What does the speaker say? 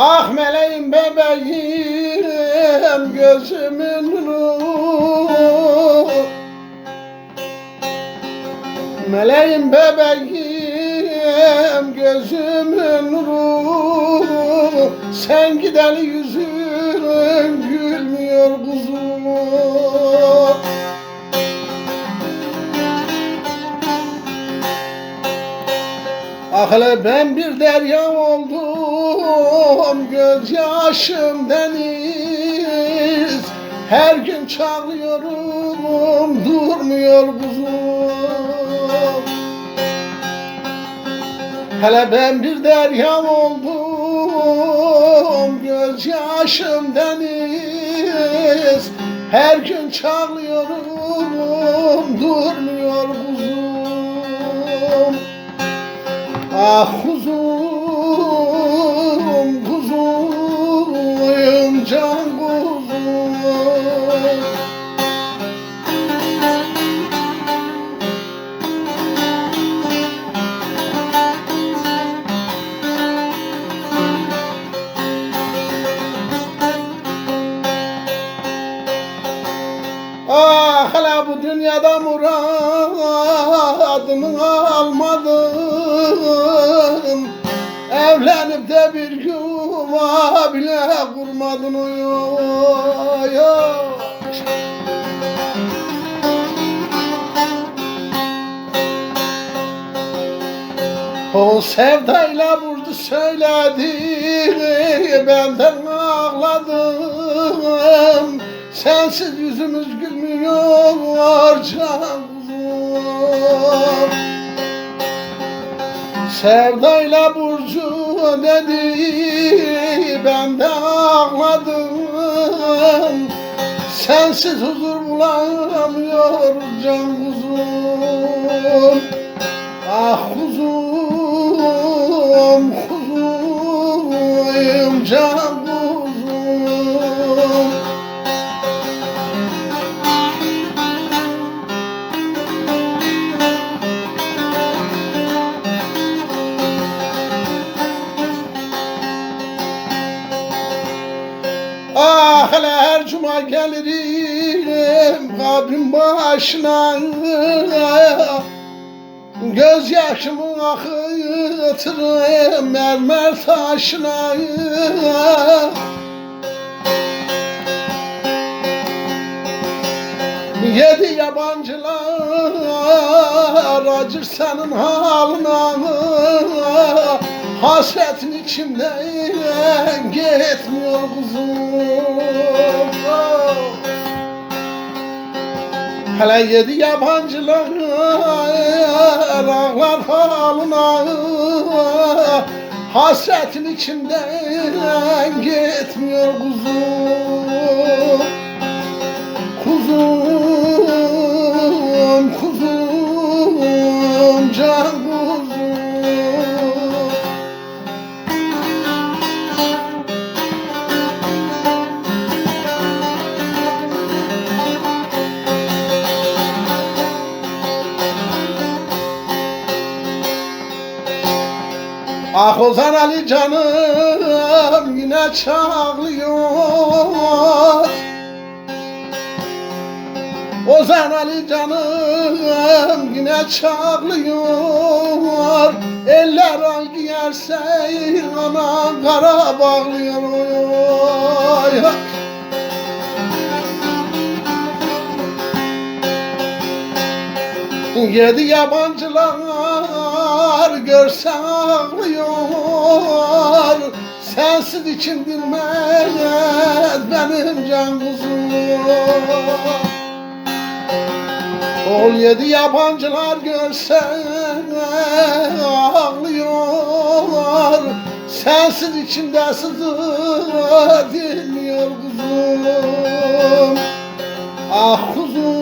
Ah meleğim bebeğim gözümün Meleğim bebeğim gözümün nuru. Sen gideli yüzün gülmüyor kuzum. Ah hele ben bir derya oldum Gözyaşım deniz. Her gün çağlıyorum Durmuyor kuzum Hele ben bir derya oldum Gözyaşım deniz. Her gün çağlıyorum Durmuyor kuzum. Ah kuzum, dünyada muradımı almadım Evlenip de bir yuva bile kurmadın oy oy. O sevdayla vurdu söyledi Benden ağladım Sensiz yüzümüz gülmüyor can kuzum Sevdayla Burcu dedi Ben de ağladım. Sensiz huzur bulamıyor can kuzum Ah gelirim kabrin başına. Gözyaşımı akıtırım mermer taşına. Yedi yabancılar acır senin haline Hasretin içimden gitmiyor kuzum Hele yedi yabancılar ağlar halına Hasretin içimden gitmiyor kuzum. Kuzum, kuzum, can kuzum Ah Ozan Ali canım yine çağlıyor Ozan Ali canım yine çağlıyor Eller ay giyerse ana kara bağlıyor. Yedi yabancılar görse ağlıyor Sensiz için bilmez benim can kuzum Ol yedi yabancılar görse ağlıyor Sensiz içimde sızı dinmiyor kuzum Ah kuzum